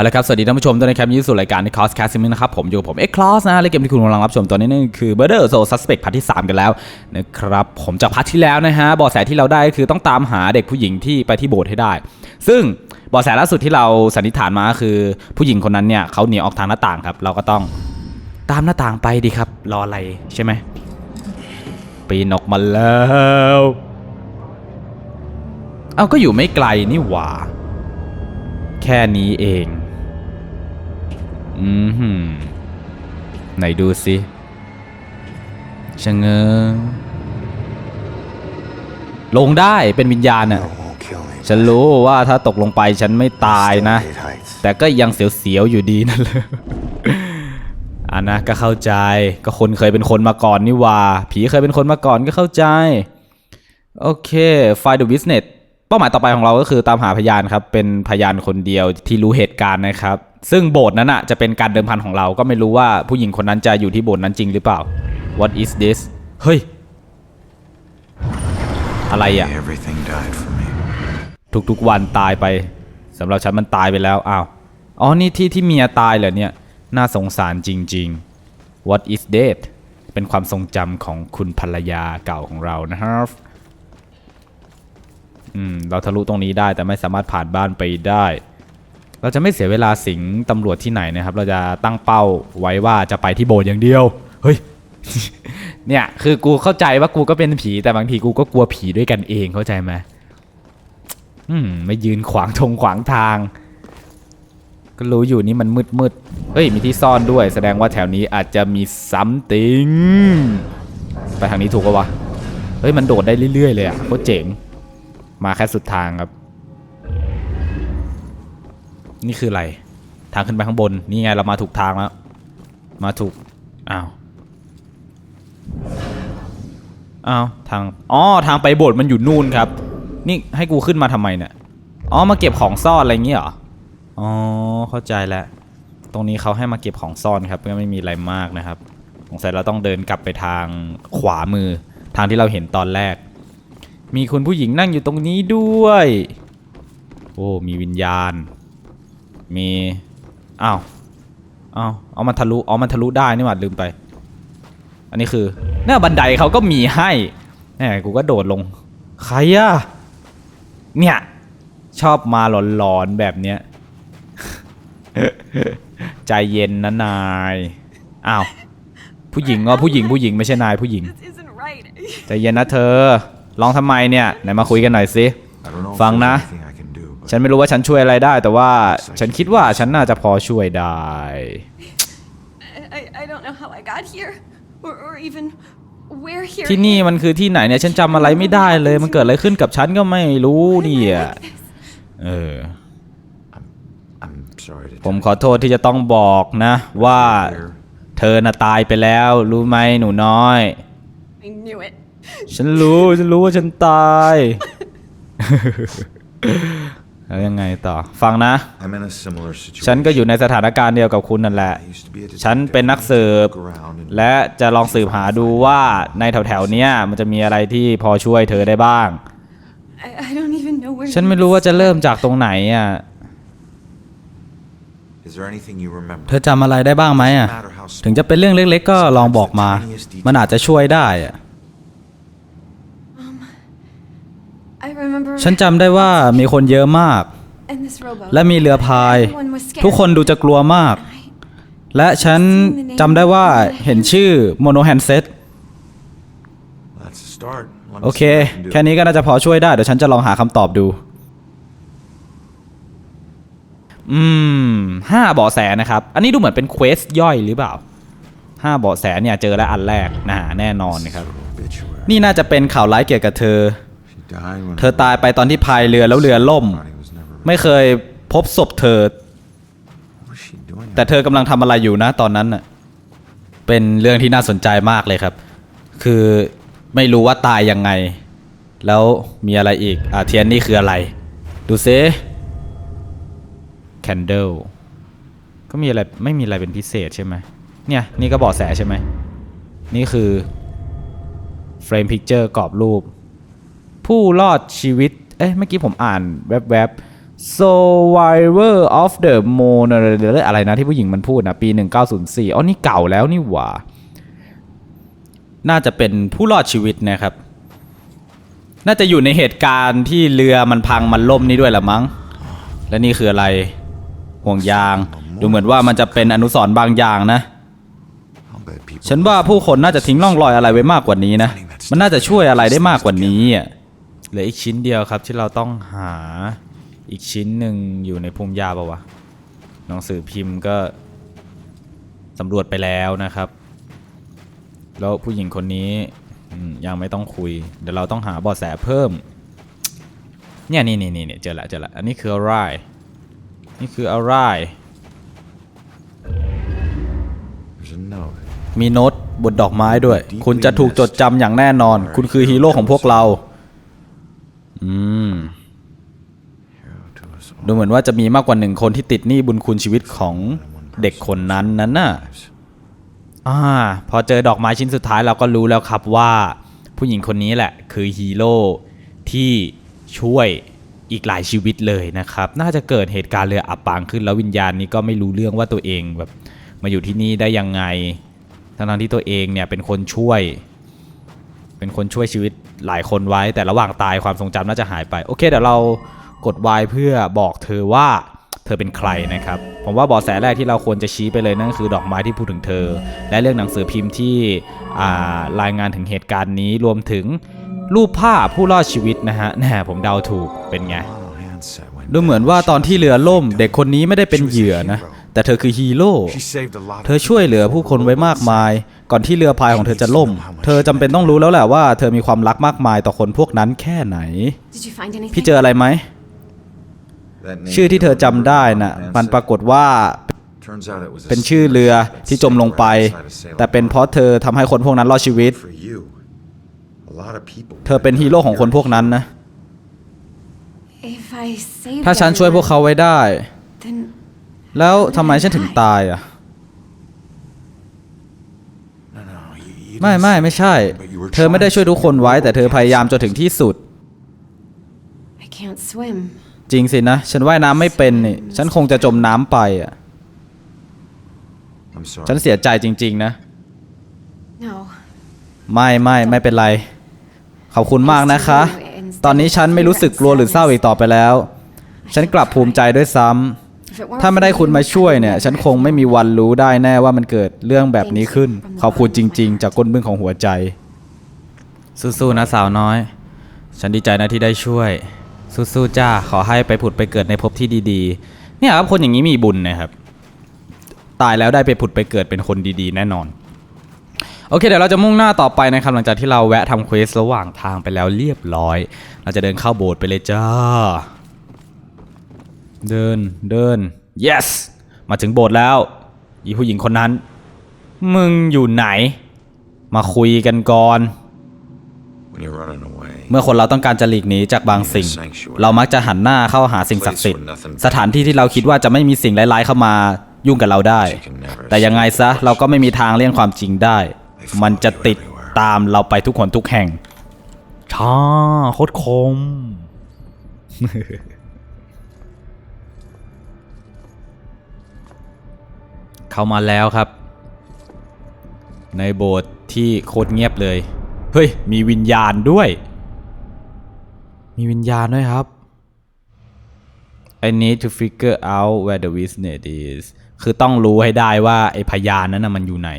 เอาละครับ สวัสดีท่านผู้ชมด้วยนะครับยินดีสู่รายการในคอสแคสซิมนะครับ ผมอยู่กับผมเอ็กคลอสนะ และเกมที่คุณกำลังรับชมตอนนี้นั่นคือ Murder Soul Suspect พาร์ทที่ 3 กันแล้วนะครับ ผมจากพาร์ทที่แล้วนะฮะเบาะแสที่เราได้คือต้องตามหาเด็กผู้หญิงที่ไปที่โบสถ์ให้ได้ ซึ่งเบาะแสล่าสุดที่เราสันนิษฐานมาคือผู้หญิงคนนั้นเนี่ยเขาหนีออกทางหน้าต่างครับ เราก็ต้องตามหน้าต่างไปดีครับ รออะไรใช่ไหมปีนออกมาแล้วเอาก็อยู่ไม่ไกลนี่หว่า แค่นี้เอง อืมหืมไหนดูสิชะเง้อลงได้เป็นวิญญาณน่ะ won't kill me. ฉันรู้ว่าถ้าตกลงไปฉันไม่ตายนะ Still hate heights. แต่ก็ยังเสียวๆอยู่ดีนั่นเลยอันนะก็เข้าใจก็คนเคยเป็นคนมาก่อนนี่หว่า ผีเคยเป็นคนมาก่อนก็เข้าใจ โอเค Find the witness เป้าหมายต่อไปของเราก็คือตามหาพยานครับ เป็นพยานคนเดียวที่รู้เหตุการณ์นะครับ ซึ่งโบสถ์นั้นอะจะเป็นการเดิมพันของเราก็ไม่รู้ว่าผู้หญิงคนนั้นจะอยู่ที่โบสถ์นั้นจริงหรือเปล่า What is this เฮ้ย อะไรอะ Everything died for me. ทุกๆวันตายไปสำหรับฉันมันตายไปแล้วอ้าวอ๋อนี่ที่ที่เมียตายเหรอเนี่ย น่าสงสารจริง ๆ What is that เป็นความทรงจำของคุณภรรยาเก่าของเรานะครับ อืมเราทะลุตรงนี้ได้แต่ไม่สามารถผ่านบ้านไปได้ เราจะไม่เสียเวลาสิงตำรวจที่ไหนนะครับ เราจะตั้งเป้าไว้ว่าจะไปที่โบสถ์อย่างเดียว เฮ้ย เนี่ยคือกูเข้าใจว่ากูก็เป็นผีแต่บางทีกูก็กลัวผีด้วยกันเองเข้าใจไหมอืมไม่ยืนขวางทงขวางทาง ก็รู้อยู่นี่มันมืดมืดเฮ้ยมีที่ซ่อนด้วย แสดงว่าแถวนี้อาจจะมีซัมติงไปทางนี้ถูกปะวะเฮ้ยมันโดดได้เรื่อยๆเลยอะโคตรเจ๋ง มาแค่สุดทางครับ นี่คืออะไร ทางขึ้นไปข้างบน นี่ไงเรามาถูกทางแล้ว มาถูก อ้าว อ้าวทาง อ๋อ ทางไปโบสถ์มันอยู่นู่นครับ นี่ให้กูขึ้นมาทำไมเนี่ย อ๋อ มาเก็บของซ่อนอะไรอย่เงี้ยเหรอ อ๋อ เข้าใจแล้ว ตรงนี้เขาให้มาเก็บของซ่อนครับก็ไม่มีอะไรมากนะครับสงสัยเราต้องเดินกลับไปทางขวามือ ทางที่เราเห็นตอนแรก มีคุณผู้หญิงนั่งอยู่ตรงนี้ด้วย โอ้ มีวิญญาณ มีอ้าวอ้าวเอามันทะลุอ๋อมันทะลุได้นี่หว่าลืมไป อันนี้คือเนี่ยบันไดเขาก็มีให้แหมกูก็โดดลง ใครอะเนี่ย ชอบมาหลอนๆแบบเนี้ย ใจเย็นนะนาย อ้าว ผู้หญิงอ๋อผู้หญิงผู้หญิงไม่ใช่นายผู้หญิง This isn't right. ใจเย็นนะเธอ ร้องทำไมเนี่ยไหนมาคุยกันหน่อยสิ I don't know if Vâng there's nè. anything I can do, but ฉันไม่รู้ว่าฉันช่วยอะไรได้ แต่ว่าฉันคิดว่าฉันน่าจะพอช่วยได้ I, I don't know how I got here, or, or even where here. ที่นี่มันคือที่ไหนเนี่ย ฉันจำอะไรไม่ได้เลยมันเกิดอะไรขึ้นกับฉันก็ไม่รู้เนี่ยเออ I'm sorry to ผมขอโทษที่จะต้องบอกนะ ว่า hear. เธอน่ะตายไปแล้ว รู้ไหมหนูน้อย I knew it. ฉันรู้ฉันรู้ว่าฉันตาย แล้วยังไงต่อ ฟังนะ I'm in a similar situation. ฉันก็อยู่ในสถานการณ์เดียวกับคุณนั่นแหละ I used to be a detective. ฉันเป็นนักสืบ Look around and และจะลองสืบหาดูว่าในแถวๆเนี้ยมันจะมีอะไรที่พอช่วยเธอได้บ้าง I, I don't even know where. ฉันไม่รู้ว่าจะเริ่มจากตรงไหนอะ Is there anything you remember? เธอจำอะไรได้บ้างไหมอะ No matter how small. ถึงจะเป็นเรื่องเล็กๆ ก็ลองบอกมา มันอาจจะช่วยได้อะ I remember. ฉันจำได้ว่ามีคนเยอะมาก And this rowboat. และมีเรือพาย Everyone was scared. ทุกคนดูจะกลัวมาก I, และฉันจำได้ว่าเห็นชื่อโมโนแฮนเซต That's a start. Let me โอเค see what I can do. แค่นี้ก็น่าจะพอช่วยได้ เดี๋ยวฉันจะลองหาคำตอบดู อืมห้าเบาะแสนะครับ อันนี้ดูเหมือนเป็นเควสย่อยหรือเปล่าห้าเบาะแสเนี่ยเจอแล้วอันแรกนะฮะแน่นอนนะครับ Obituary. นี่น่าจะเป็นข่าวร้ายเกี่ยวกับเธอ She died when เธอตายไปตอนที่พายเรือแล้วเรือล่ม her body was never. ไม่เคยพบศพเธอ What was she doing? แต่เธอกำลังทำอะไรอยู่นะตอนนั้นน่ะเป็นเรื่องที่น่าสนใจมากเลยครับ คือไม่รู้ว่าตายยังไง แล้วมีอะไรอีกอ่าเทียนนี่คืออะไร ดูซิ candle ก็มีอะไรไม่มีอะไรเป็นพิเศษใช่ไหมเนี่ยนี่ก็เบาะแสใช่ไหมนี่คือ frame picture กรอบรูป ผู้รอดชีวิต เอ๊ะเมื่อกี้ผมอ่านแวบๆ Survivor of the Moon อะไรนะที่ผู้หญิงมันพูดนะปี 1904อ๋อนี่เก่าแล้วนี่หว่า น่าจะเป็นผู้รอดชีวิตนะครับ น่าจะอยู่ในเหตุการณ์ที่เรือมันพังมันล่มนี่ด้วยละมั้ง และนี่คืออะไรห่วงยาง ดูเหมือนว่ามันจะเป็นอนุสรณ์บางอย่างนะฉันว่าผู้คนน่าจะทิ้งร่องรอยอะไรไว้มากกว่านี้นะ มันน่าจะช่วยอะไรได้มากกว่านี้อะ เหลืออีกชิ้นเดียวครับที่เราต้องหาอีกชิ้นหนึ่งอยู่ในภูมิยาปะวะหนังสือพิมพ์ก็สำรวจไปแล้วนะครับ แล้วผู้หญิงคนนี้ยังไม่ต้องคุย เดี๋ยวเราต้องหาเบาะแสเพิ่ม เนี่ยนี่นี่นี่เจอละเจอละอันนี้คืออะไร นี่คืออะไร มีโน้ตบนดอกไม้ด้วย คุณจะถูกจดจำอย่างแน่นอน คุณคือฮีโร่ของพวกเรา อืม Hero to us all. ดูเหมือนว่าจะมีมากกว่าหนึ่งคนที่ติดหนี้บุญคุณชีวิตของเด็กคนนั้นนั้นน่ะอ่าพอเจอดอกไม้ชิ้นสุดท้ายเราก็รู้แล้วครับว่า ผู้หญิงคนนี้แหละ คือฮีโร่ที่ช่วยอีกหลายชีวิตเลยนะครับ น่าจะเกิดเหตุการณ์เรืออับปางขึ้น แล้ววิญญาณนี้ก็ไม่รู้เรื่องว่าตัวเองแบบมาอยู่ที่นี่ได้ยังไง ทั้งๆที่ตัวเองเนี่ยเป็นคนช่วย เป็นคนช่วยชีวิตหลายคนไว้ แต่ระหว่างตายความทรงจำน่าจะหายไป โอเค เดี๋ยวเรากด Y เพื่อบอกเธอว่าเธอเป็นใครนะครับ ผมว่าเบาะแสแรกที่เราควรจะชี้ไปเลยนั่นคือดอกไม้ที่พูดถึงเธอ และเรื่องหนังสือพิมพ์ที่อ่ารายงานถึงเหตุการณ์นี้รวมถึงรูปภาพผู้รอดชีวิตนะฮะแหน่ผมเดาถูกเป็นไง Model handset went ดูเหมือนว่าตอนที่เรือล่ม เด็กคนนี้ไม่ได้เป็นเหยื่อนะ แต่เธอคือฮีโร่ She saved a lot เธอช่วยเหลือผู้คนไว้มากมาย ก่อนที่เรือพายของเธอจะล่ม เธอจำเป็นต้องรู้แล้วแหละว่าเธอมีความรักมากมายต่อคนพวกนั้นแค่ไหน Did you find anything? พี่เจออะไรไหม That name ชื่อที่เธอจำได้น่ะ handset. มันปรากฏว่า Turns out it was a เป็นชื่อเรือที่จมลงไป แต่เป็นเพราะเธอทำให้คนพวกนั้นรอดชีวิต for you. A lot of people. เธอเป็นฮีโร่ของคนพวกนั้นนะ If I saved ถ้าฉันช่วยพวกเขาไว้ได้ then แล้วทำไมฉันถึงตายอะ No, no, you, you ไม่ didn't ไม่ save ไม่ใช่ them, but you were เธอไม่ได้ trying ช่วยทุกคนไว้ แต่เธอพยายามจนถึงที่สุด I can't swim. จริงสินะ ฉันว่ายน้ำไม่เป็นนี่ ฉันคงจะจมน้ำไปอะ I'm sorry. ฉันเสียใจจริง ๆ นะ No. ไม่ไม่ไม่เป็นไร ขอบคุณมากนะคะ ตอนนี้ฉันไม่รู้สึกกลัวหรือเศร้าอีกต่อไปแล้ว ฉันกลับภูมิใจด้วยซ้ำ If it weren't ถ้าไม่ได้ for คุณ you, มาช่วยเนี่ย ฉันคงไม่มีวันรู้ได้แน่ว่ามันเกิดเรื่องแบบนี้ขึ้น ขอบคุณจริง ๆ จากก้นบึ้งของหัวใจ สู้ๆนะสาวน้อย ฉันดีใจนะที่ได้ช่วย สู้ๆจ้า ขอให้ไปผุดไปเกิดในภพที่ดีๆ เนี่ยครับคนอย่างนี้มีบุญนะครับ ตายแล้วได้ไปผุดไปเกิดเป็นคนดีๆ แน่นอน โอเค เดี๋ยวเราจะมุ่งหน้าต่อไปนะครับหลังจากที่เราแวะทำเควสระหว่างทางไปแล้วเรียบร้อย เราจะเดินเข้าโบสถ์ไปเลยจ้า เดินเดิน yes มาถึงโบสถ์แล้วอีผู้หญิงคนนั้น มึงอยู่ไหน มาคุยกันก่อน When you're running away. เมื่อคนเราต้องการจะหลีกหนีจากบางสิ่ง เรามักจะหันหน้าเข้าหาสิ่งศักดิ์สิทธิ์ สถานที่ที่เราคิดว่าจะไม่มีสิ่งร้ายๆเข้ามายุ่งกับเราได้ แต่ยังไงซะเราก็ไม่มีทางเลี่ยงความจริงได้ มันจะติดตามเราไปทุกคนทุกแห่งช้าโคตรคม เข้ามาแล้วครับ ในโบสถ์ที่โคตรเงียบเลย เฮ้ย มีวิญญาณด้วย มีวิญญาณด้วยครับ I need to figure out where the witness is คือต้องรู้ให้ได้ว่าไอ้พยานนั้นนะมันอยู่ไหน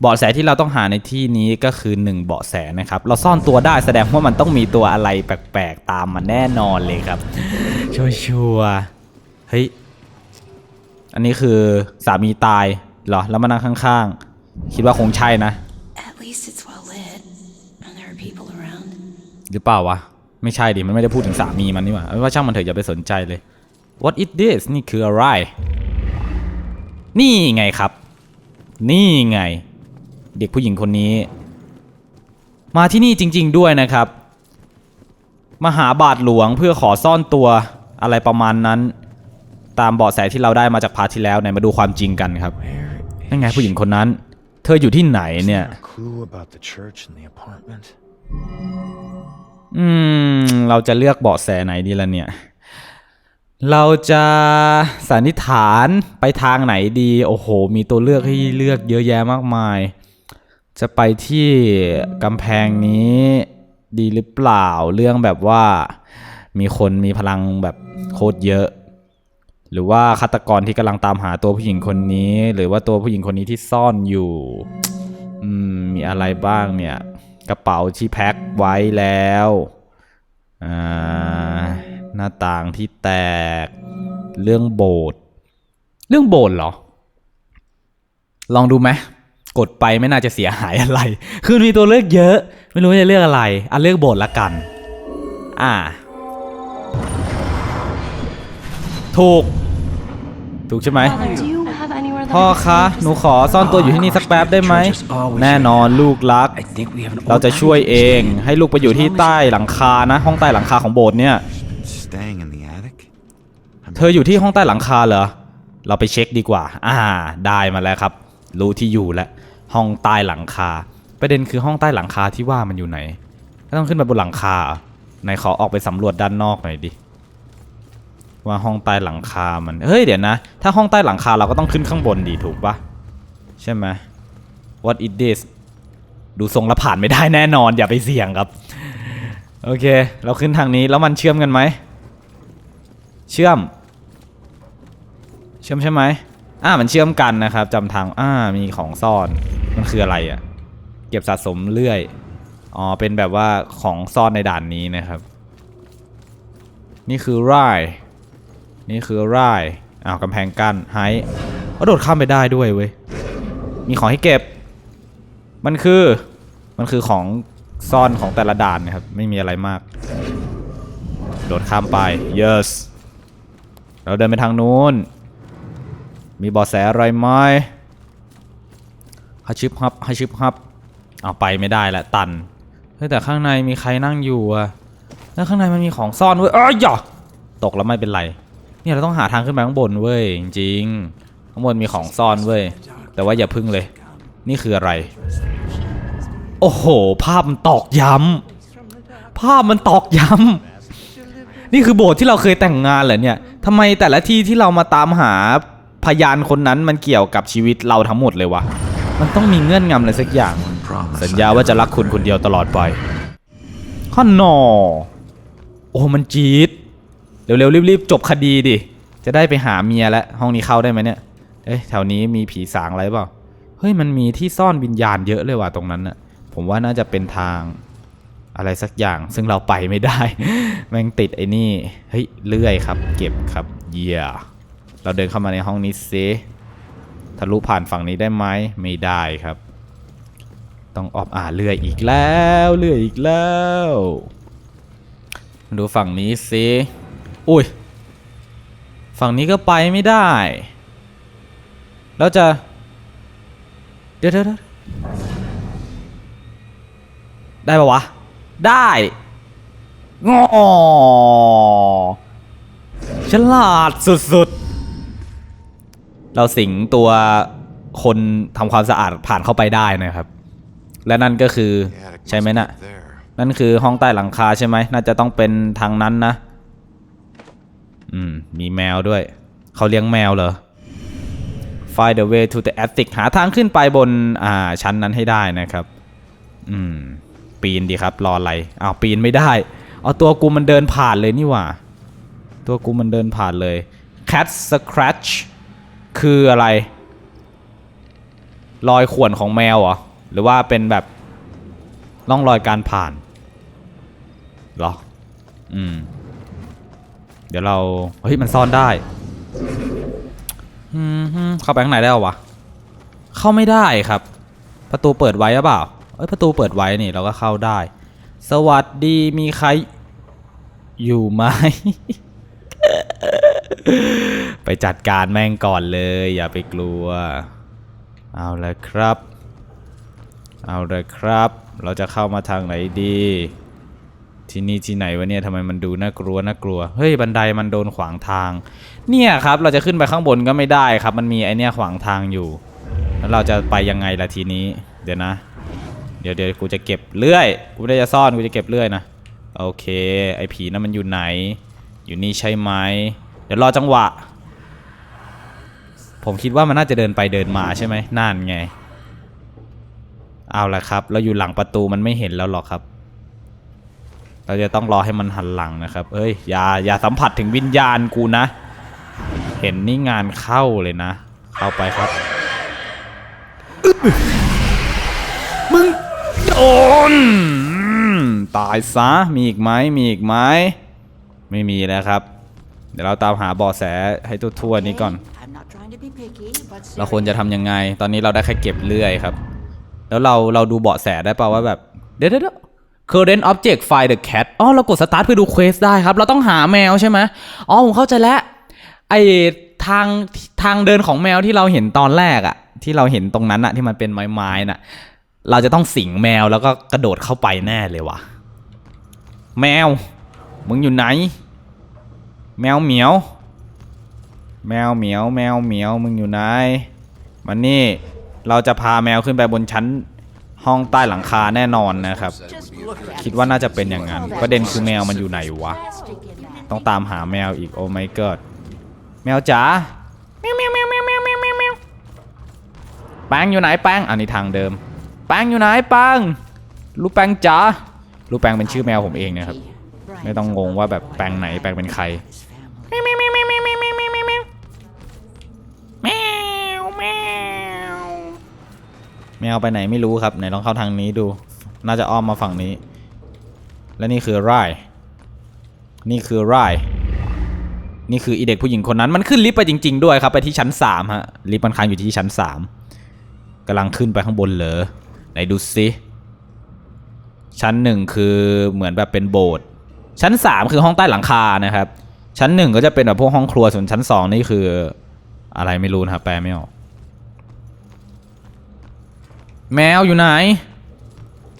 เบาะแสที่เราต้องหาในที่นี้ก็คือหนึ่งเบาะแสนะครับ เราซ่อนตัวได้แสดงว่ามันต้องมีตัวอะไรแปลกๆ ตามมาแน่นอนเลยครับ ชัวร์ๆเฮ้ย อันนี้คือสามีตายเหรอ แล้วมานั่งข้างๆ คิดว่าคงใช่นะ At least it's well lit, and there are people around. หรือเปล่าวะ ไม่ใช่ดิ มันไม่ได้พูดถึงสามีมันนี่หว่าเอาเป็นว่าช่างมันเถอะอย่าไปสนใจเลย What is this นี่คืออะไร นี่ไงครับ นี่ไง เด็กผู้หญิงคนนี้ มาที่นี่จริง ๆ ด้วยนะครับมาหาบาทหลวงเพื่อขอซ่อนตัวอะไรประมาณนั้น ตามเบาะแสที่เราได้มาจากพาร์ทที่แล้วไหนมาดูความจริงกันครับ Where นั่นไงผู้หญิงคนนั้น เธออยู่ที่ไหนเนี่ย is there a clue about the church and the apartment? อืม เราจะเลือกเบาะแสไหนดีล่ะเนี่ย เราจะสันนิษฐานไปทางไหนดี โอ้โห มีตัวเลือกให้เลือกเยอะแยะมากมาย จะไปที่กำแพงนี้ดีหรือเปล่า เรื่องแบบว่า มีคนมีพลังแบบโคตรเยอะ หรือว่าฆาตกรที่กำลังตามหาตัวผู้หญิงคนนี้ หรือว่าตัวผู้หญิงคนนี้ที่ซ่อนอยู่มีอะไรบ้างเนี่ย กระเป๋าที่แพ็คไว้แล้วหน้าต่างที่แตก เรื่องโบสถ์เรื่องโบสถ์เหรอ ลองดูไหมกดไปไม่น่าจะเสียหายอะไร คือมีตัวเลือกเยอะ ไม่รู้จะเลือกอะไรอะเลือกโบสถ์ละกัน อ่า ถูก ถูกใช่ไหม Do you have anywhere that พ่อ I can คะ sleep? หนูขอซ่อนตัวอยู่ที่นี่สักแป๊บได้ไหม แน่นอนลูกรัก I think we have an เราจะช่วยเอง ให้ลูกไปอยู่ที่ใต้หลังคานะ ห้องใต้หลังคาของโบสถ์เนี่ย Staying in the attic? เธออยู่ที่ห้องใต้หลังคาเหรอ เราไปเช็คดีกว่า อ่า ได้มาแล้วครับ รู้ที่อยู่แล้ว ห้องใต้หลังคา ประเด็นคือห้องใต้หลังคาที่ว่ามันอยู่ไหน ก็ต้องขึ้นไปบนหลังคาเหรอไหนขอออกไปสำรวจด้านนอกหน่อยดิ ว่าห้องใต้หลังคา มัน เฮ้ย เดี๋ยวนะ ถ้าห้องใต้หลังคาเราก็ต้องขึ้นข้างบนดีถูกปะใช่ไหม What is this ดูทรงล้วผ่านไม่ได้แน่นอน อย่าไปเสี่ยงครับ โอเค เราขึ้นทางนี้แล้วมันเชื่อมกันไหม เชื่อม เชื่อมใช่ไหมอ่ามันเชื่อมกันนะครับจำทางอ่ามีของซ่อน มันคืออะไรอะ่ะ เก็บสะสมเรื่อย อ๋อ เป็นแบบว่าของซ่อนในด่านนี้นะครับ นี่คือไร่ นี่คือร่ายอ้าวกำแพงกั้นไฮก็โดดข้ามไปได้ด้วยเว้ย มีของให้เก็บ มันคือ มันคือของซ่อนของแต่ละด่านนะครับ ไม่มีอะไรมาก โดดข้ามไป yes เราเดินไปทางนู้น มีบาะแสอะไรไหมฮัชิบฮับฮัชิบฮับเอาไปไม่ได้ละตัน แต่ข้างในมีใครนั่งอยู่อะแล้วข้างในมันมีของซ่อนเว้ยอ้ยอย่าตกแล้วไม่เป็นไร เนี่ยเราต้องหาทางขึ้นไปข้างบนเว้ยจริงๆข้างบนมีของซ่อนเว้ยแต่ว่าอย่าพึ่งเลย นี่คืออะไร โอ้โห ภาพมันตอกย้ำภาพมันตอกย้ำนี่คือโบสถ์ที่เราเคยแต่งงานเหรอเนี่ยทำไมแต่ละที่ที่เรามาตามหาพยานคนนั้นมันเกี่ยวกับชีวิตเราทั้งหมดเลยวะมันต้องมีเงื่อนงำอะไรสักอย่าง สัญญาว่าจะรักคุณคนเดียวตลอดไปข้อนอโอ้มันจี๊ด เร็วๆรีบๆจบคดีดิ จะได้ไปหาเมียแล้วห้องนี้เข้าได้ไหมเนี่ย เอ๊ะแถวนี้มีผีสางอะไรเปล่า เฮ้ยมันมีที่ซ่อนวิญญาณเยอะเลยว่ะตรงนั้นน่ะ ผมว่าน่าจะเป็นทางอะไรสักอย่าง ซึ่งเราไปไม่ได้ แม่งติดไอ้นี่ เฮ้ยเลื่อยครับ เก็บครับเยี่ยเราเดินเข้ามาในห้องนี้ซิทะลุผ่านฝั่งนี้ได้ไหมไม่ได้ครับ ต้องออกอ่าเลื่อยอีกแล้วเลื่อยอีกแล้ว ดูฝั่งนี้สิ อุ้ย ฝั่งนี้ก็ไปไม่ได้ แล้วจะเดี๋ยวเดี๋ยวเดี๋ยวได้ปะวะ ได้งอฉลาดสุดๆ เราสิงตัวคนทำความสะอาดผ่านเข้าไปได้นะครับ และนั่นก็คือ The attic ใช่ไหม must น่ะ be up there. นั่นคือห้องใต้หลังคาใช่ไหม น่าจะต้องเป็นทางนั้นนะ อืม มีแมวด้วย เขาเลี้ยงแมวเหรอ Find the way to the attic หาทางขึ้นไปบน อ่า ชั้นนั้นให้ได้นะครับ อืม ปีนดีครับ รออะไรอ้าวปีนไม่ได้ เอาตัวกูมันเดินผ่านเลยนี่หว่า ตัวกูมันเดินผ่านเลย cat scratch คืออะไร รอยข่วนของแมวเหรอ หรือว่าเป็นแบบร่องรอยการผ่านหรอ อืม ดี๋ยวเรา เฮ้ย มันซ่อนได้อืมฮึเข้าไปข้างในได้เหรอวะ เข้าไม่ได้ครับ ประตูเปิดไว้หรือเปล่า เอ้ย ประตูเปิดไว้นี่เราก็เข้าได้ สวัสดีมีใคร อยู่ไหม ไปจัดการแม่งก่อนเลย อย่าไปกลัว เอาละครับ เอาละครับ เราจะเข้ามาทางไหนดี ที่นี่ที่ไหนวะเนี่ยทำไมมันดูน่ากลัวน่ากลัว เฮ้ยบันไดมันโดนขวางทาง เนี่ยครับเราจะขึ้นไปข้างบนก็ไม่ได้ครับ มันมีไอเนี่ยขวางทางอยู่ แล้วเราจะไปยังไงล่ะทีนี้ เดี๋ยวนะ เดี๋ยวเดี๋ยวกูจะเก็บเลื่อย กูไม่ได้จะซ่อนกูจะเก็บเลื่อยนะ โอเค ไอผีนั้นมันอยู่ไหน อยู่นี่ใช่ไหม เดี๋ยวรอจังหวะ ผมคิดว่ามันน่าจะเดินไปเดินมาใช่ไหมนั่นไง เอาละครับ เราอยู่หลังประตูมันไม่เห็นแล้วหรอกครับ เราจะต้องรอให้มันหันหลังนะครับเอ้ยอย่าอย่าสัมผัสถึงวิญญาณกูนะ เห็นนี่งานเข้าเลยนะ เข้าไปครับ มึงโดนตายซะ มีอีกไหมมีอีกไหมไม่มีแล้วครับ เดี๋ยวเราตามหาเบาะแสให้ทั่วๆนี้ก่อน เราควรจะทำยังไง ตอนนี้เราได้แค่เก็บเลื่อยครับ แล้วเราเราดูเบาะแสได้ป่าว่าแบบ เดี๋ยวเดี๋ยวเดี๋ยว current object find the cat อ๋อ เรากด start เพื่อดูเควสได้ครับ เราต้องหาแมวใช่ไหมอ๋อ ผมเข้าใจแล้ว ไอทางทางเดินของแมวที่เราเห็นตอนแรกอะที่เราเห็นตรงนั้นอะที่มันเป็นไม้ๆน่ะ เราจะต้องสิงแมวแล้วก็กระโดดเข้าไปแน่เลยว่ะ แมว มึงอยู่ไหน แมวเหมียว แมวเหมียว แมวเหมียว มึงอยู่ไหน มันนี่ เราจะพาแมวขึ้นไปบนชั้น ห้องใต้หลังคาแน่นอนนะครับ คิดว่าน่าจะเป็นอย่างนั้น ประเด็นคือแมวมันอยู่ไหนวะ ต้องตามหาแมวอีกโอไม่เกิดแมวจ๋าแมวแมวแมวแมวแมวแมวแมวแป้งอยู่ไหนแป้งอันนี้ทางเดิม แป้งอยู่ไหนแป้งลูกแป้งจ๋าลูกแป้งเป็นชื่อแมวผมเองนะครับ ไม่ต้องงงว่าแบบแป้งไหนแป้งเป็นใคร แมวไปไหนไม่รู้ครับไหนลองเข้าทางนี้ดู น่าจะอ้อมมาฝั่งนี้ และนี่คือไร่นี่คือไร่นี่คืออีเด็กผู้หญิงคนนั้นมันขึ้นลิฟต์ไปจริง ๆ ด้วยครับ ไปที่ชั้นสามฮะลิฟต์มันค้างอยู่ที่ชั้นสามกำลังขึ้นไปข้างบนเหรอไหนดูสิชั้นหนึ่งคือเหมือนแบบเป็นโบสถ์ชั้น3คือห้องใต้หลังคานะครับ ชั้น1ก็จะเป็นแบบพวกห้องครัวส่วนชั้น2นี่คืออะไรไม่รู้นะครับแปลไม่ออก แมวอยู่ไหน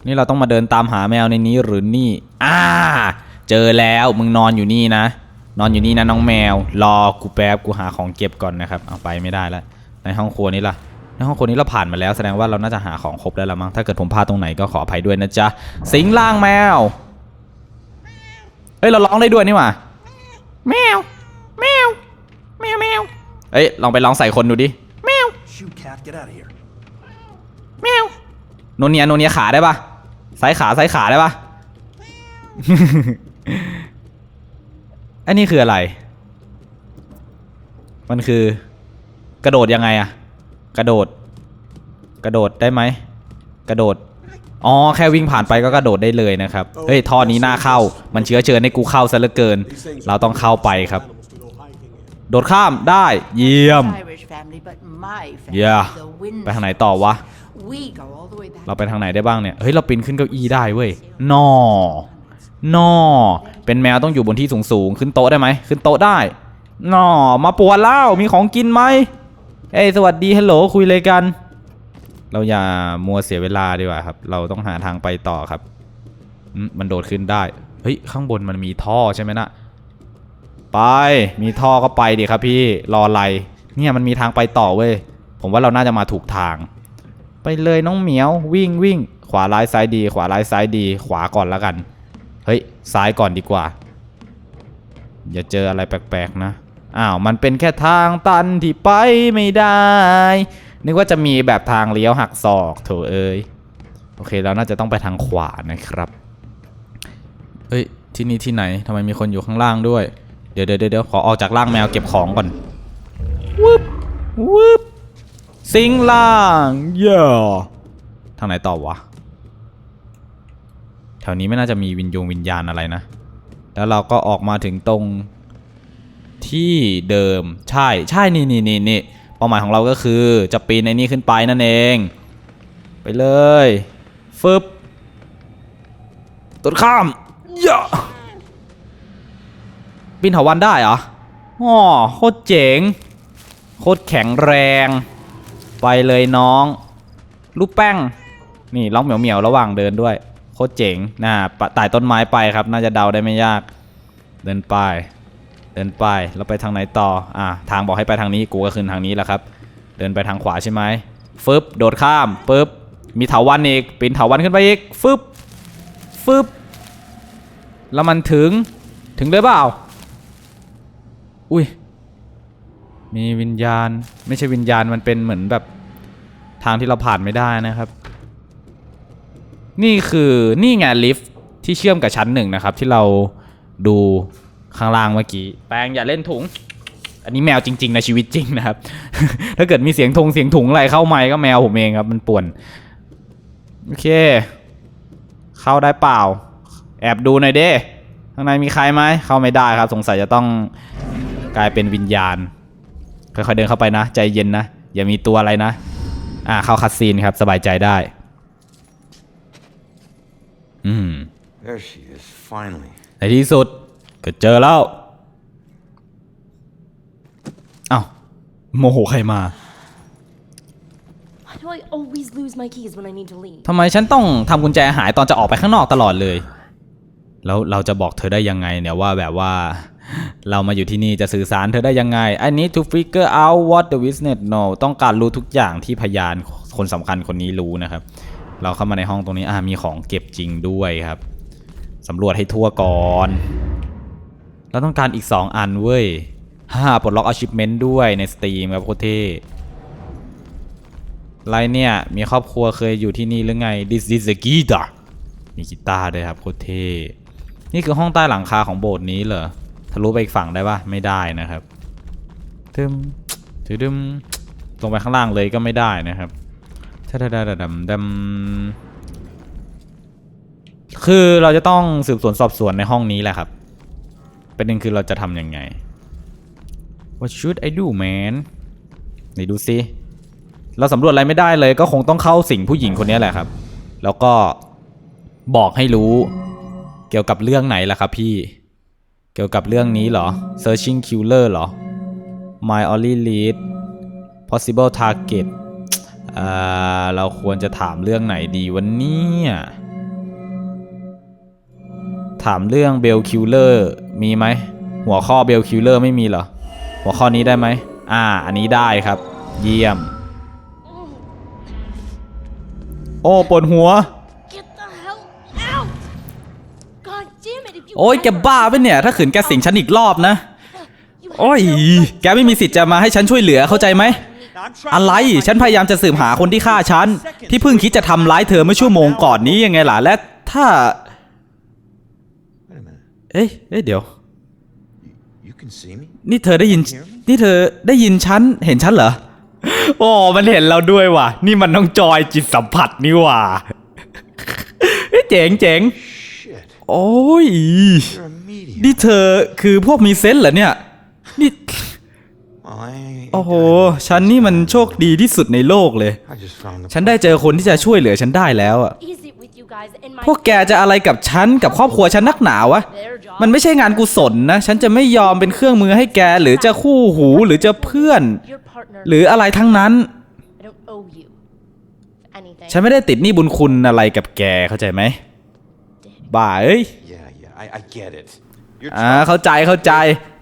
นี่เราต้องมาเดินตามหาแมวในนี้หรือนี่ อ่า เจอแล้วมึงนอนอยู่นี่นะ นอนอยู่นี่นะน้องแมว รอกูแป๊บกูหาของเก็บก่อนนะครับ เอาไปไม่ได้แล้วในห้องครัวนี้ล่ะในห้องครัวนี้เราผ่านมาแล้วแสดงว่าเราน่าจะหาของครบแล้วละมั้งถ้าเกิดผมพลาดตรงไหนก็ขออภัยด้วยนะจ๊ะสิงล่างแมวเฮ้ยเราร้องได้ด้วยนี่หว่าแมวแมวแมวแมวเอ้ยลองไปร้องใส่คนดูดิแมว แมวโนเนียโนเนียขาได้ปะซ้ายขาซ้ายขาได้ปะ อันนี้คืออะไร มันคือ กระโดดยังไงอะกระโดด กระโดดได้ไหม กระโดด อ๋อ แค่วิ่งผ่านไปก็กระโดดได้เลยนะครับ เฮ้ย ท่อนี้น่าเข้า มันเชื้อเชิญให้กูเข้าซะเหลือเกิน เราต้องเข้าไปครับ โดดข้ามได้ เยี่ยม Irish family, but my family, Yeah. the Windsor. ไปทางไหนต่อวะ เราไปทางไหนได้บ้างเนี่ย เฮ้ย เราปีนขึ้นเก้าอี้ได้เว้ย นอ นอ เป็นแมวต้องอยู่บนที่สูงๆขึ้นโต๊ะได้ไหม ขึ้นโต๊ะได้ นอ มาปวดแล้วมีของกินไหมเอ้ยสวัสดี ฮัลโหล คุยเลยกัน เราอย่ามัวเสียเวลาดีกว่าครับ เราต้องหาทางไปต่อครับ มันโดดขึ้นได้ เฮ้ย ข้างบนมันมีท่อใช่ไหมนะไป มีท่อก็ไปดิครับพี่ รออะไร เนี่ยมันมีทางไปต่อเว้ย ผมว่าเราน่าจะมาถูกทาง ไปเลยน้องเหมียววิ่งวิ่ง ขวาร้ายซ้ายดี ขวาร้ายซ้ายดี ขวาก่อนแล้วกัน เฮ้ยซ้ายก่อนดีกว่า อย่าเจออะไรแปลกๆนะอ้าวมันเป็นแค่ทางตันที่ไปไม่ได้ นึกว่าจะมีแบบทางเลี้ยวหักศอกโถเอ้ยโอเคเราน่าจะต้องไปทางขวานะครับเฮ้ยที่นี่ที่ไหนทำไมมีคนอยู่ข้างล่างด้วย เดี๋ยวเดี๋ยวเดี๋ยวขอออกจากล่างแมวเก็บของก่อนวึบวึบ สิงล่างเย่อทางไหนต่อวะ แถวนี้ไม่น่าจะมีวิญญงวิญญาณอะไรนะ แล้วเราก็ออกมาถึงตรงที่เดิม ใช่ ใช่ นี่นี่นี่นี่เป้าหมายของเราก็คือจะปีนไอ้นี่ขึ้นไปนั่นเอง ไปเลย ฟึบตุดข้ามเย่อปีนเถาวันได้เหรออ๋อโคตรเจ๋ง โคตรแข็งแรง ไปเลยน้อง ลูกแป้ง นี่ร้องเหมียวเหมียวระหว่างเดินด้วย โคตรเจ๋งน่าปะไต่ต้นไม้ไปครับ น่าจะเดาได้ไม่ยาก เดินไป เดินไปแล้วไปทางไหนต่อ อะทางบอกให้ไปทางนี้ กูก็ขึ้นทางนี้แหละครับ เดินไปทางขวาใช่ไหมฟึบ โดดข้ามปึ๊บ มีเถาวันอีก ปีนเถาวันขึ้นไปอีก ฟึบ ฟึบ แล้วมันถึง ถึงเลยเปล่า อุ้ย มีวิญญาณ ไม่ใช่วิญญาณมันเป็นเหมือนแบบทางที่เราผ่านไม่ได้นะครับ นี่คือนี่ไงลิฟต์ที่เชื่อมกับชั้นหนึ่งนะครับ ที่เราดูข้างล่างเมื่อกี้แปงอย่าเล่นถุง อันนี้แมวจริงๆในชีวิตจริงนะครับ ถ้าเกิดมีเสียงทงเสียงถุงอะไรเข้าไมค์ก็แมวผมเองครับมันป่วนโอเค เข้าได้เปล่า แอบดูหน่อยเด้ข้างในมีใครไหมเข้าไม่ได้ครับ สงสัยจะต้องกลายเป็นวิญญาณ ค่อยๆเดินเข้าไปนะ ใจเย็นนะ อย่ามีตัวอะไรนะ อ่าเข้าคัดซีนครับ สบายใจได้ อืม There she is, finally. ในที่สุด ก็เจอแล้วเอ้าโมโหใครมา Why do I always lose my keys when I need to leave? ทำไมฉันต้องทำกุญแจหายตอนจะออกไปข้างนอกตลอดเลย แล้วเราจะบอกเธอได้ยังไงเนี่ยว่าแบบว่า เรามาอยู่ที่นี่จะสื่อสารเธอได้ยังไง I need to figure out what the witness know ต้องการรู้ทุกอย่างที่พยานคนสำคัญคนนี้รู้นะครับ เราเข้ามาในห้องตรงนี้อ่ามีของเก็บจริงด้วยครับสำรวจให้ทั่วก่อน เราต้องการอีก 2 อันเว้ยฮ่าปลดล็อก achievement ด้วยใน Steam ครับโคตรเท่ไรเนี่ย มีครอบครัวเคยอยู่ที่นี่หรือไง This is a guitar มีกีตาร์ด้วยครับโคตรเท่นี่คือห้องใต้หลังคาของโบสถ์นี้เหรอ ทะลุไปอีกฝั่งได้ปะไม่ได้นะครับทึมถือดึมลงไปข้างล่างเลยก็ไม่ได้นะครับทะดาดาดาดำดำคือเราจะต้องสืบสวนสอบสวนในห้องนี้แหละครับประเด็นคือเราจะทำยังไง What should I do man ไหนดูซิเราสำรวจอะไรไม่ได้เลย ก็คงต้องเข้าสิงผู้หญิงคนนี้แหละครับ แล้วก็บอกให้รู้เกี่ยวกับเรื่องไหนล่ะครับพี่ เกี่ยวกับเรื่องนี้เหรอ searching killer เหรอ my only lead possible target อ่าเราควรจะถามเรื่องไหนดีวันนี้ถามเรื่องเบลคิลเลอร์มีไหม หัวข้อเบลคิลเลอร์ไม่มีเหรอ หัวข้อนี้ได้ไหม อ่า อันนี้ได้ครับ เยี่ยม โอ้ปวดหัว โอ้ยแกบ้าปะเนี่ย ถ้าขืนแกสิงฉันอีกรอบนะ โอ้ย แกไม่มีสิทธิ์จะมาให้ฉันช่วยเหลือเข้าใจไหม อะไร ฉันพยายามจะสืบหาคนที่ฆ่าฉัน ที่เพิ่งคิดจะทำร้ายเธอเมื่อชั่วโมงก่อนนี้ยังไงล่ะ และถ้า เอ้ยเอ้ยเดี๋ยว นี่เธอได้ยิน นี่เธอได้ยินฉัน เห็นฉันเหรอ โอ้ มันเห็นเราด้วยว่ะ นี่มันน้องจอยจิตสัมผัสนี่ว่ะเอ้ยเจ๋งเจ๋ง โอ้ย You're a medium. นี่เธอคือพวกมีเซนส์เหรอเนี่ย นี่ Well, I ain't โอ้โห done ฉันนี่มันโชคดีที่สุดในโลกเลย I just found the ฉันได้เจอคนที่จะช่วยเหลือฉันได้แล้วอะ Is it with you guys and my พวกแกจะอะไรกับฉันกับครอบครัวฉันนักหนาวะ their job? มันไม่ใช่งานกุศลนะ ฉันจะไม่ยอมเป็นเครื่องมือให้แก หรือจะคู่หูหรือจะเพื่อน Your partner. หรืออะไรทั้งนั้น I don't owe you anything. ฉันไม่ได้ติดหนี้บุญคุณอะไรกับแกเข้าใจไหม บ้าเอ้ย Yeah, yeah, I, I get it. You're อ่า trying- เข้าใจเข้าใจ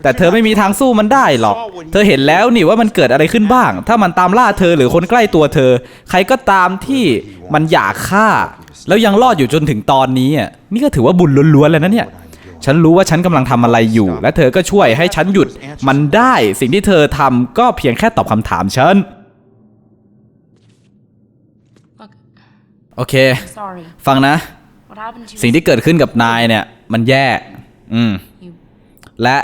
แต่เธอไม่มีทางสู้มันได้หรอก เธอเห็นแล้วนี่ว่ามันเกิดอะไรขึ้นบ้าง ถ้ามันตามล่าเธอหรือคนใกล้ตัวเธอ ใครก็ตามที่มันอยากฆ่า แล้วยังรอดอยู่จนถึงตอนนี้อะนี่ก็ถือว่าบุญล้วนๆเลยนะเนี่ย ฉันรู้ว่าฉันกำลังทำอะไรอยู่ และเธอก็ช่วยให้ฉันหยุด มันได้สิ่งที่เธอทำก็เพียงแค่ตอบคำถามฉัน Look, โอเค sorry. ฟังนะ What happened to you? สิ่งที่เกิดขึ้นกับนายเนี่ย มันแย่ อืม You, และ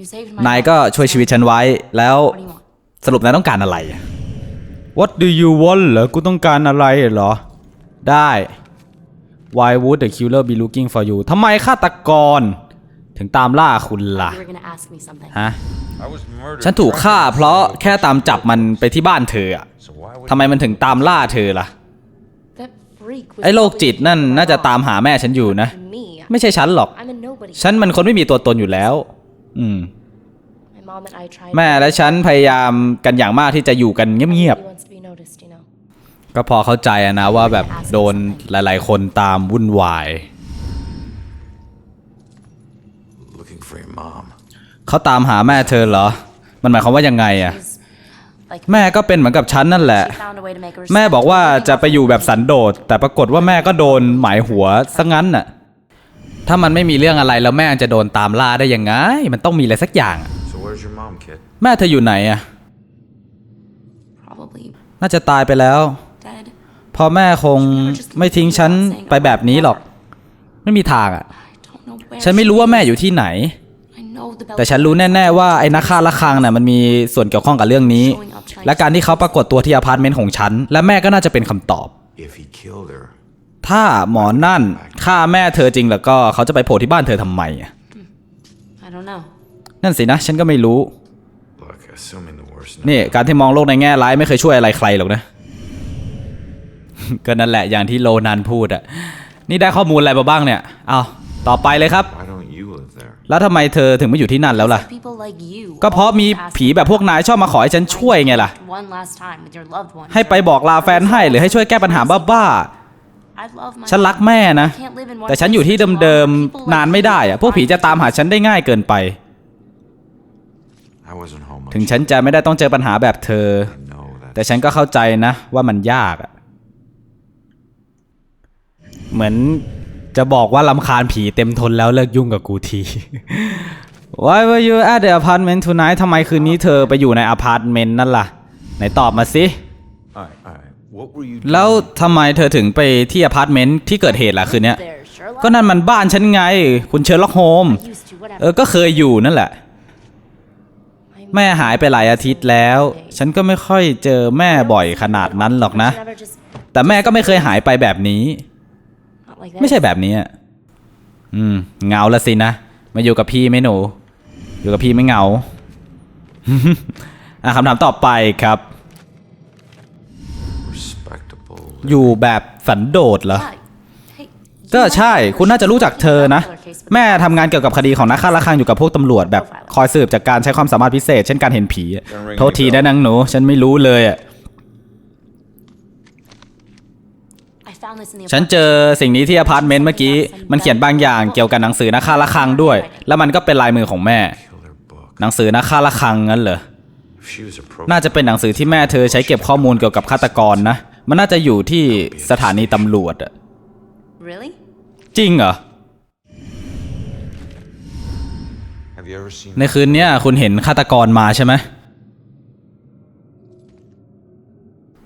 you saved my นาย life. ก็ช่วยชีวิตฉันไว้ แล้ว What do you want? สรุปนายต้องการอะไร What do you want เหรอ กูต้องการอะไรเหรอ ได้ Why would the killer be looking for you ทำไมฆาตกร ถึงตามล่าคุณล่ะ You were gonna ask me something. ฮะ I was murdered. ฉันถูกฆ่าเพราะแค่ตามจับมันไปที่บ้านเธออะ So why would ทำไมมันถึงตามล่าเธอล่ะ That freak was ไอ้โรคจิต probably นั่น looking น่าจะ around. ตามหาแม่ฉันอยู่นะ To me, ไม่ใช่ฉันหรอก I'm a nobody. ฉันมันคนไม่มีตัวตนอยู่แล้ว อืม My mom and I tried. แม่และฉันพยายามกันอย่างมากที่จะอยู่กันเงียบ Nobody wants to be noticed, you know. ๆก็พอเข้าใจอะนะว่าแบบโดนหลายๆ คนตามวุ่นวาย looking for your mom? เขาตามหาแม่เธอเหรอ มันหมายความว่ายังไงอะ She's like แม่ก็เป็นเหมือนกับฉันนั่นแหละ she found a way to make her แม่บอกว่าจะไปอยู่แบบสันโดษ แต่ปรากฏว่าแม่ก็โดนหมายหัวซะงั้นน่ะ ถ้ามันไม่มีเรื่องอะไรแล้วแม่จะโดนตามล่าได้ยังไง มันต้องมีอะไรสักอย่างอะ So where's Where's your mom, kid? แม่เธออยู่ไหนอะ Probably น่าจะตายไปแล้ว dead. พอแม่คงไม่ทิ้งฉันไปแบบนี้หรอก ไม่มีทางอะ I don't know where ฉันไม่รู้ว่าแม่อยู่ที่ไหน I know the แต่ฉันรู้แน่ ๆ ว่าไอ้นักฆ่าละคังน่ะมันมีส่วนเกี่ยวข้องกับเรื่องนี้ และการที่เขาปรากฏตัวที่อพาร์ตเมนต์ของฉัน และแม่ก็น่าจะเป็นคำตอบ If he killed her, ถ้าหมอนั่นฆ่าแม่เธอจริงแล้วก็เขาจะไปโผล่ที่บ้านเธอทำไมอะ I don't know. นั่นสินะ ฉันก็ไม่รู้ look, assuming the worst. นี่การที่มองโลกในแง่ร้ายไม่เคยช่วยอะไรใครหรอกนะ ก็นั่นแหละอย่างที่โลนันพูดอะนี่ได้ข้อมูลอะไรมาบ้างเนี่ย เอาต่อไปเลยครับ Why don't you live there? แล้วทำไมเธอถึงไม่อยู่ที่นั่นแล้วล่ะ People like you. ก็เพราะมีผีแบบพวกนายชอบมาขอให้ฉันช่วยไงล่ะ One last time with your loved one. ให้ไปบอกลาแฟนให้หรือให้ช่วยแก้ปัญหาบ้า I love my ๆฉันรักแม่นะ I can't live in one แต่ฉันอยู่ที่เดิม place for too long. ๆนานไม่ได้อะพวกผีจะตามหาฉันได้ง่ายเกินไป I wasn't home. ถึง much. ฉันจะไม่ได้ต้องเจอปัญหาแบบเธอ I know that. แต่ฉันก็เข้าใจนะว่ามันยากอะเหมือน จะบอกว่าลำคาญผีเต็มทนแล้วเลิกยุ่งกับกูที Why were you at the apartment tonight ทำไมคืนนี้เธอไปอยู่ในอพาร์ตเมนต์นั่นล่ะ ไหนตอบมาสิ Alright, alright. What were you? แล้วทำไมเธอถึงไปที่อพาร์ตเมนต์ที่เกิดเหตุล่ะคืนเนี้ย There, Sherlock. ก็นั่นมันบ้านฉันไง คุณเชอร์ล็อกโฮม Used to whatever. เออ ก็เคยอยู่นั่นแหละ แม่หายไปหลายอาทิตย์แล้ว ฉันก็ไม่ค่อยเจอแม่บ่อยขนาดนั้นหรอกนะ Never just แต่แม่ก็ไม่เคยหายไปแบบนี้ not like that. ไม่ใช่แบบนี้อะอืมเหงาละสินะ มาอยู่กับพี่ไหมหนู อยู่กับพี่ไม่เหงา อะคำถามต่อไปครับ Respectable. อยู่แบบสันโดษเหรอ Yeah. Hey, ก็ใช่คุณน่าจะรู้จักเธอนะ แม่ทำงานเกี่ยวกับคดีของนักฆ่าละคังอยู่กับพวกตำรวจแบบคอยสืบจากการใช้ความสามารถพิเศษ เช่นการเห็นผีอะโทษทีนะนางหนู ฉันไม่รู้เลยอะ I found this in the ฉันเจอสิ่งนี้ที่อพาร์ตเมนต์เมื่อกี้ มันเขียนบางอย่างเกี่ยวกับหนังสือนักฆ่าละคังด้วย แล้วมันก็เป็นลายมือของแม่ Killer book. หนังสือนักฆ่าละคังงั้นเหรอ If she was a pro. น่าจะเป็นหนังสือที่แม่เธอใช้เก็บข้อมูลเกี่ยวกับฆาตกรนะ มันน่าจะอยู่ที่สถานีตำรวจอะ Really? จริงเหรอ Have you ever seen? ในคืนเนี้ยคุณเห็นฆาตกรมาใช่ไหม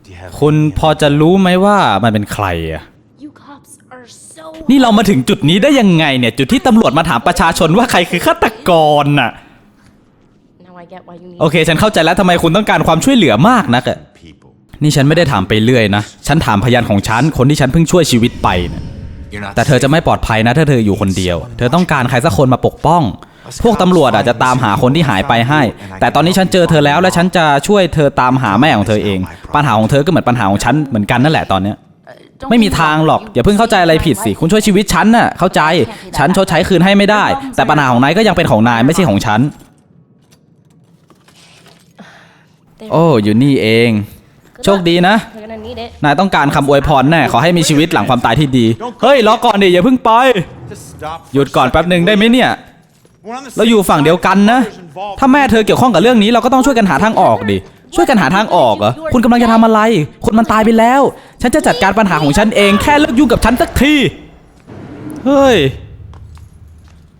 Do you have? คุณพอจะรู้ไหมว่ามันเป็นใครอะ You cops are so. นี่เรามาถึงจุดนี้ได้ยังไงเนี่ย จุดที่ตำรวจมาถามประชาชนว่าใครคือฆาตกรน่ะ Now I get why you need. โอเค ฉันเข้าใจแล้วทำไมคุณต้องการความช่วยเหลือมากนักอะ People. นี่ฉันไม่ได้ถามไปเรื่อยนะ ฉันถามพยานของฉัน คนที่ฉันเพิ่งช่วยชีวิตไปนะ You're not. แต่เธอจะไม่ปลอดภัยนะถ้าเธออยู่คนเดียว เธอต้องการใครสักคนมาปกป้อง พวกตำรวจอาจจะตามหาคนที่หายไปให้ แต่ตอนนี้ฉันเจอเธอแล้วและฉันจะช่วยเธอตามหาแม่ของเธอเอง ปัญหาของเธอก็เหมือนปัญหาของฉันเหมือนกันนั่นแหละตอนเนี้ย Don't ไม่มี get ทาง wrong, หรอก you อย่าเพิ่งเข้าใจอะไรผิดสิ คุณช่วยชีวิตฉันน่ะเข้าใจฉันชดใช้คืนให้ไม่ได้ แต่ปัญหาของนายก็ยังเป็นของนายไม่ใช่ของฉัน โอ้อยู่นี่เอง โชคดีนะ You're gonna need it. นายต้องการคำอวยพรแน่ขอให้มีชีวิตหลังความตายที่ดี เฮ้ยรอก่อนดิอย่าเพิ่งไป Just stop. หยุดก่อนแป๊บหนึ่งได้ไหมเนี่ย We're on the เราอยู่ฝั่งเดียวกันนะ ถ้าแม่เธอเกี่ยวข้องกับเรื่องนี้เราก็ต้องช่วยกันหาทางออกดิ ช่วยกันหาทางออกเหรอ คุณกำลังจะทำอะไร คนมันตายไปแล้ว ฉันจะจัดการปัญหาของฉันเอง แค่เลิกยุ่งกับฉันสักที เฮ้ย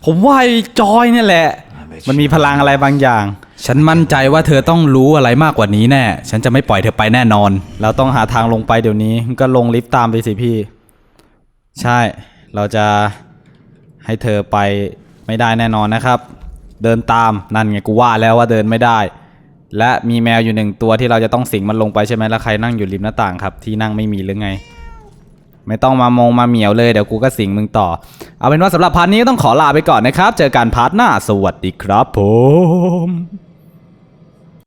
ผมว่าไอ้จอยเนี่ยแหละ มันมีพลังอะไรบางอย่าง ฉันมั่นใจว่าเธอต้องรู้อะไรมากกว่านี้แน่ ฉันจะไม่ปล่อยเธอไปแน่นอน เราต้องหาทางลงไปเดี๋ยวนี้ ก็ลงลิฟต์ตามไปสิพี่ ใช่ เราจะให้เธอไป ไม่ได้แน่นอนนะครับ เดินตามนั่นไงกูว่าแล้วว่าเดินไม่ได้ และมีแมวอยู่หนึ่งตัวที่เราจะต้องสิงมันลงไปใช่ไหมแล้วใครนั่งอยู่ริมหน้าต่างครับ ที่นั่งไม่มีหรือไง ไม่ต้องมามองมาเหมียวเลยเดี๋ยวกูก็สิงมึงต่อ เอาเป็นว่าสำหรับพาร์ทนี้ก็ต้องขอลาไปก่อนนะครับ เจอกันพาร์ทหน้าสวัสดีครับผม